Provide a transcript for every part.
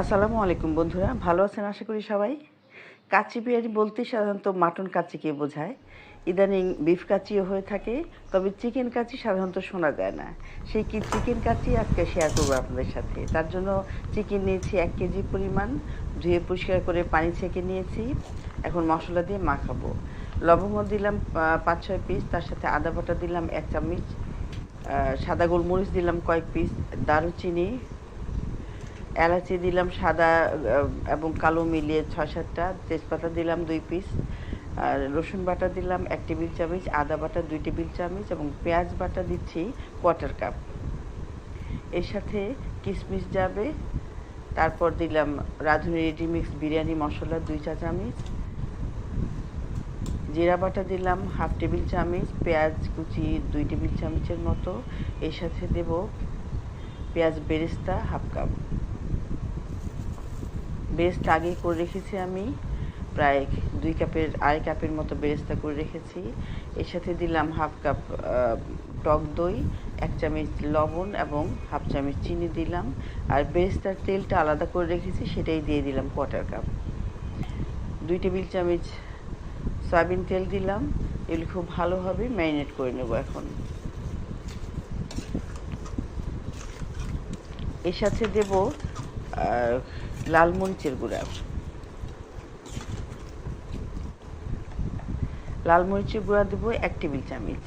আসসালামু আলাইকুম বন্ধুরা, ভালো আছেন আশা করি সবাই? কাচ্চি বিরিয়ানি বলতে সাধারণত মাটন কাচ্চিকে বোঝায়। ইদানিং বিফ কাচিও হয়ে থাকে, তবে চিকেন কাচ্চি সাধারণত শোনা যায় না। সেই কি চিকেন কাচি আজকে শেয়ার করব আপনাদের সাথে। তার জন্য চিকেন নিয়েছি এক কেজি পরিমাণ, ধুয়ে পরিষ্কার করে পানি ছেঁকে নিয়েছি। এখন মশলা দিয়ে মাখাবো। লবঙ্গ দিলাম পাঁচ ছয় পিস তার সাথে আদা বাটা দিলাম এক চামচ সাদা গোলমরিচ দিলাম কয়েক পিস দারুচিনি এলাচি দিলাম সাদা এবং কালো মিলিয়ে ছয় সাতটা। তেজপাতা দিলাম দুই পিস আর রসুন বাটা দিলাম এক টেবিল চামচ, আদা বাটা দুই টেবিল চামচ, এবং পেঁয়াজ বাটা দিচ্ছি কোয়ার্টার কাপ এর সাথে কিশমিশ যাবে। তারপর দিলাম রাঁধুনি রেডিমিক্স বিরিয়ানি মশলা দুই চা চামচ। জিরা বাটা দিলাম হাফ টেবিল চামচ, পেঁয়াজ কুচি দুই টেবিল চামচের মতো। এর সাথে দেব পেঁয়াজ বেরেস্তা হাফ কাপ। বেরেস্তা আগে করে রেখেছি আমি। প্রায় দুই কাপের, আড়াই কাপের মতো বেরেস্তা করে রেখেছি। এর সাথে দিলাম হাফ কাপ টক দই, এক চামচ লবণ এবং হাফ চামচ চিনি দিলাম। আর বেরেস্তার তেলটা আলাদা করে রেখেছি, সেটাই দিয়ে দিলাম কোয়াটার কাপ দুই টেবিল চামচ সয়াবিন তেল দিলাম। এগুলি খুব ভালোভাবে ম্যারিনেট করে নেব এখন। এর সাথে দেব লাল মরিচের গুঁড়া। লাল মরিচের গুঁড়া দেবো এক টেবিল চামচ।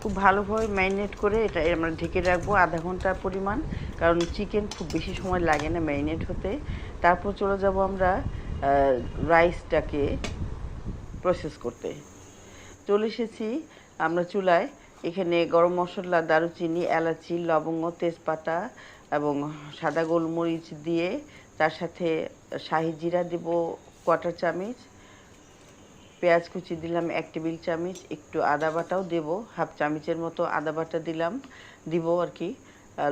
খুব ভালোভাবে ম্যারিনেট করে এটা আমরা ঢেকে রাখব আধা ঘণ্টা পরিমাণ, কারণ চিকেন খুব বেশি সময় লাগে না ম্যারিনেট হতে। তারপর চলে যাব আমরা রাইসটাকে প্রসেস করতে। চলে এসেছি আমরা চুলায় এখানে গরম মশলা, দারুচিনি, এলাচি, লবঙ্গ, তেজপাতা এবং সাদা গোলমরিচ দিয়ে তার সাথে শাহি জিরা দেব কোয়াটার চামচ, পেঁয়াজ কুচি দিলাম এক টেবিল চামচ, একটু আদা বাটাও দেব, হাফ চামচের মতো আদা বাটা দিলাম, দিব আর কি।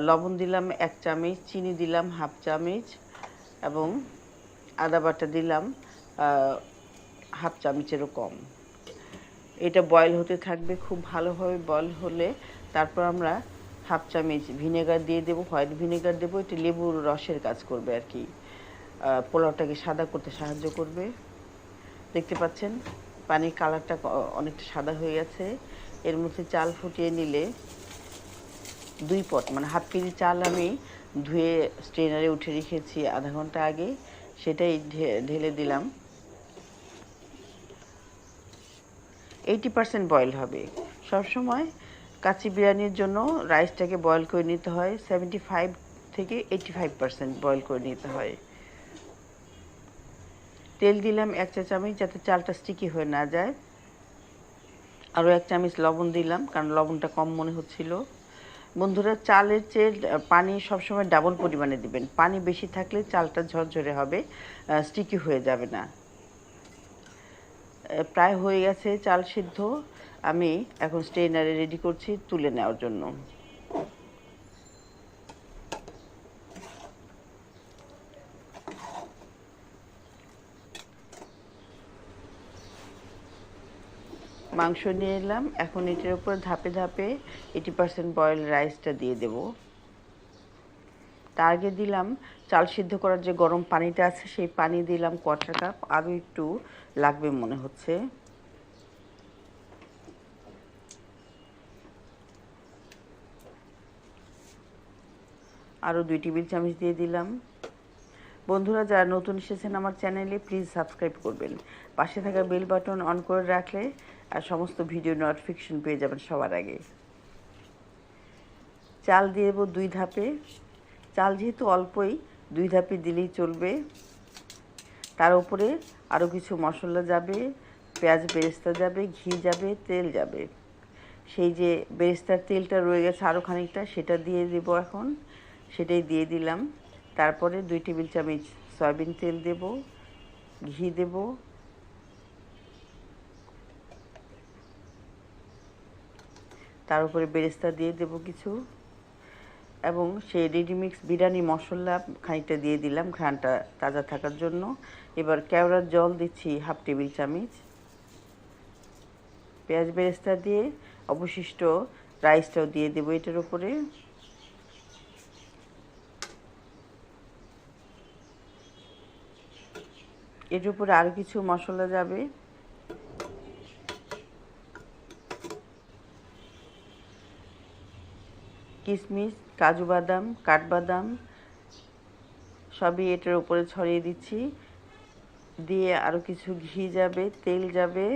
লবণ দিলাম এক চামচ, চিনি দিলাম হাফ চামচ এবং আদা বাটা দিলাম হাফ চামচেরও কম। এটা বয়েল হতে থাকবে, খুব ভালোভাবে বয়েল হলে তারপর আমরা হাফ চামচ ভিনেগার দিয়ে দেবো। হোয়াইট ভিনেগার দেবো, এটা লেবুর রসের কাজ করবে আর কি। পোলাওটাকে সাদা করতে সাহায্য করবে। দেখতে পাচ্ছেন, পানির কালারটা অনেকটা সাদা হয়ে গেছে। এর মধ্যে চাল ফুটিয়ে নিলে দুই পট মানে হাফ কেজি চাল আমি ধুয়ে স্ট্রেনারে উঠে রেখেছি আধা ঘণ্টা আগে। সেটাই ঢেলে দিলাম। এইটি পার্সেন্ট বয়েল হবে। সবসময় কাচি বিরিয়ানির জন্য রাইসটাকে বয়েল করে নিতে হয় সেভেন্টি ফাইভ থেকে এইটি ফাইভ পার্সেন্ট বয়েল করে নিতে হয়। তেল দিলাম এক চা চামচ যাতে চালটা স্টিকি হয়ে না যায়। আরও এক চামচ লবণ দিলাম, কারণ লবণটা কম মনে হচ্ছিল। বন্ধুরা, চালের চেয়ে পানি সবসময় ডাবল পরিমাণে দিবেন। পানি বেশি থাকলে চালটা ঝরঝরে হবে স্টিকি হয়ে যাবে না। প্রায় হয়ে গেছে চাল সিদ্ধ। আমি এখন স্টেনারে রেডি করছি তুলে নেওয়ার জন্য। মাংস নিয়ে এলাম। এখন এটির উপর ধাপে ধাপে এইটি পার্সেন্ট বয়েল রাইসটা দিয়ে দেব। তার আগে দিলাম। চাল সিদ্ধ করার যে গরম পানিটা আছে, সেই পানি দিলাম কোয়ার্টার কাপ আরও একটু লাগবে মনে হচ্ছে। আরও দুই টেবিল চামচ দিয়ে দিলাম। বন্ধুরা, যারা নতুন এসেছেন আমার চ্যানেলে প্লিজ সাবস্ক্রাইব করবেন। পাশে থাকা বেল বাটন অন করে রাখলে, আর সমস্ত ভিডিও নোটিফিকেশন পেয়ে যাবেন সবার আগে। চাল দিয়ে দেবো দুই ধাপে। চাল যেহেতু অল্পই, দুই ধাপে দিলেই চলবে। তার উপরে আরও কিছু মশলা যাবে, পেঁয়াজ বেরেস্তা যাবে, ঘি যাবে, তেল যাবে। সেই যে বেরেস্তার তেলটা রয়ে গেছে আরও খানিকটা, সেটা দিয়ে দেবো এখন। সেটাই দিয়ে দিলাম। তারপরে দুই টেবিল চামচ সয়াবিন তেল দেব, ঘি দেব। তার উপরে বেরেস্তা দিয়ে দেব কিছু। এবং সেই রেডিমিক্স বিরিয়ানি মশলা খানিকটা দিয়ে দিলাম ঘ্রাণটা তাজা থাকার জন্য। এবার কেওড়ার জল দিচ্ছি হাফ টেবিল চামচ। পেঁয়াজ বেরেস্তা দিয়ে অবশিষ্ট রাইসটাও দিয়ে দেবো এটার উপরে। এর উপরে আরও কিছু মশলা যাবে। কিশমিশ কাজু বাদাম, কাঠবাদাম, সবই এটার উপরে ছড়িয়ে দিচ্ছি। দিয়ে আরও কিছু ঘি যাবে, তেল যাবে।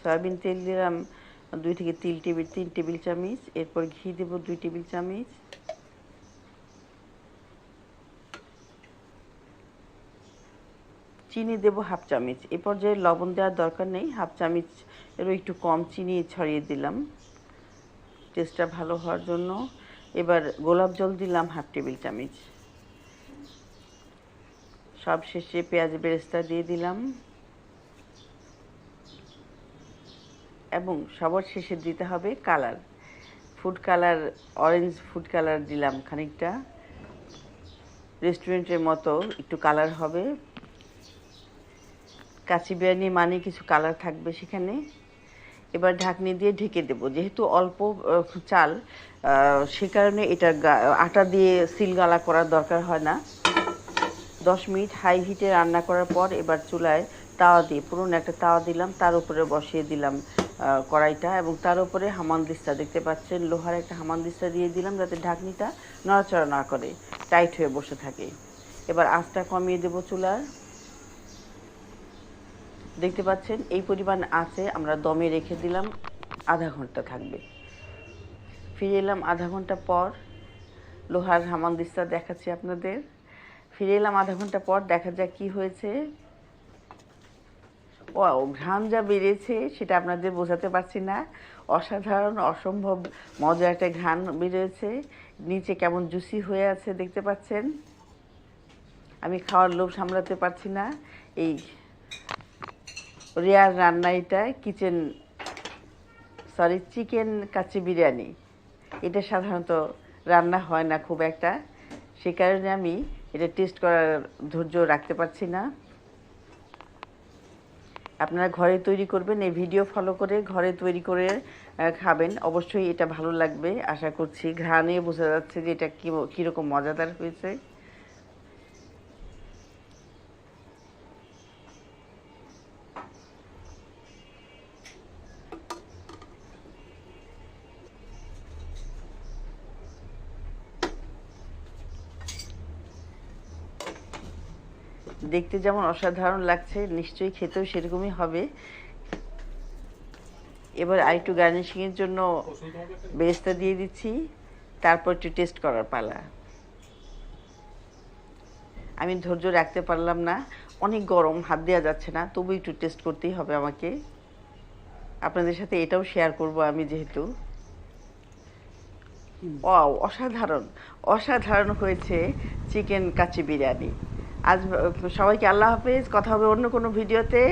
সয়াবিন তেল দিলাম দুই থেকে তিন টেবিল তিন টেবিল চামচ। এরপর ঘি দেব দুই টেবিল চামচ। চিনি দেব হাফ চামচ। এ পর্যায়ে লবণ দেওয়ার দরকার নেই। হাফ চামচ এরও একটু কম চিনি ছড়িয়ে দিলাম। টেস্টটা ভালো হওয়ার জন্য এবার গোলাপ জল দিলাম হাফ টেবিল চামচ। সব শেষে পেঁয়াজ বেরেস্তা দিয়ে দিলাম। এবং সবার শেষে দিতে হবে colour. Food colour, orange food colour দিলাম খানিকটা। রেস্টুরেন্টের মতো একটু কালার হবে। কাচি বিরিয়ানি মানে কিছু কালার থাকবে সেখানে। এবার ঢাকনি দিয়ে ঢেকে দেব। যেহেতু অল্প চাল সে কারণে এটা আটা দিয়ে সিল গালা করার দরকার হয় না। দশ মিনিট হাই হিটে রান্না করার পর এবার চুলায় তাওয়া দিয়ে, পুরনো একটা তাওয়া দিলাম, তার উপরে বসিয়ে দিলাম কড়াইটা এবং তার উপরে হামানদিস্তা। দেখতে পাচ্ছেন, লোহার একটা হামানদিস্তা দিয়ে দিলাম যাতে ঢাকনিটা নড়াচড়া না করে, টাইট হয়ে বসে থাকে। এবার আঁচটা কমিয়ে দেবো চুলার। দেখতে পাচ্ছেন, এই পরিমাণ আছে, আমরা দমে রেখে দিলাম, আধা ঘণ্টা থাকবে। ফিরে এলাম আধা ঘণ্টা পর, লোহার হামানদিস্তা দেখাচ্ছি আপনাদের। ফিরে এলাম আধা ঘণ্টা পর, দেখা যাক কি হয়েছে। ও ঘ্রাণ যা বেড়েছে, সেটা আপনাদের বোঝাতে পারছি না। অসাধারণ, অসম্ভব, মজার একটা ঘ্রাণ বেরিয়েছে নিচে কেমন জুসি হয়ে আছে, দেখতে পাচ্ছেন। আমি খাওয়ার লোভ সামলাতে পারছি না। এই রেয়ার রান্না এটা কিচেন সরি চিকেন কাচি বিরিয়ানি। এটা সাধারণত রান্না হয় না খুব একটা। সে কারণে আমি এটা টেস্ট করার ধৈর্য রাখতে পারছি না। আপনারা ঘরে তৈরি করবেন, এই ভিডিও ফলো করে ঘরে তৈরি করে খাবেন। অবশ্যই এটা ভালো লাগবে। আশা করছি ঘ্রাণে বোঝা যাচ্ছে যে এটা কী, কীরকম মজাদার হয়েছে। দেখতে যেমন অসাধারণ লাগছে নিশ্চয়ই খেতেও সেরকমই হবে। এবার আরেকটু গার্নিশিংয়ের জন্য বেরেস্তা দিয়ে দিচ্ছি তারপর একটু টেস্ট করার পালা। আমি ধৈর্য রাখতে পারলাম না অনেক গরম হাত দেওয়া যাচ্ছে না তবু একটু টেস্ট করতেই হবে আমাকে। আপনাদের সাথে এটাও শেয়ার করব আমি যেহেতু। অসাধারণ অসাধারণ হয়েছে চিকেন কাচি বিরিয়ানি। আজ সবাইকে আল্লাহ হাফেজ। কথা হবে অন্য কোনো ভিডিওতে।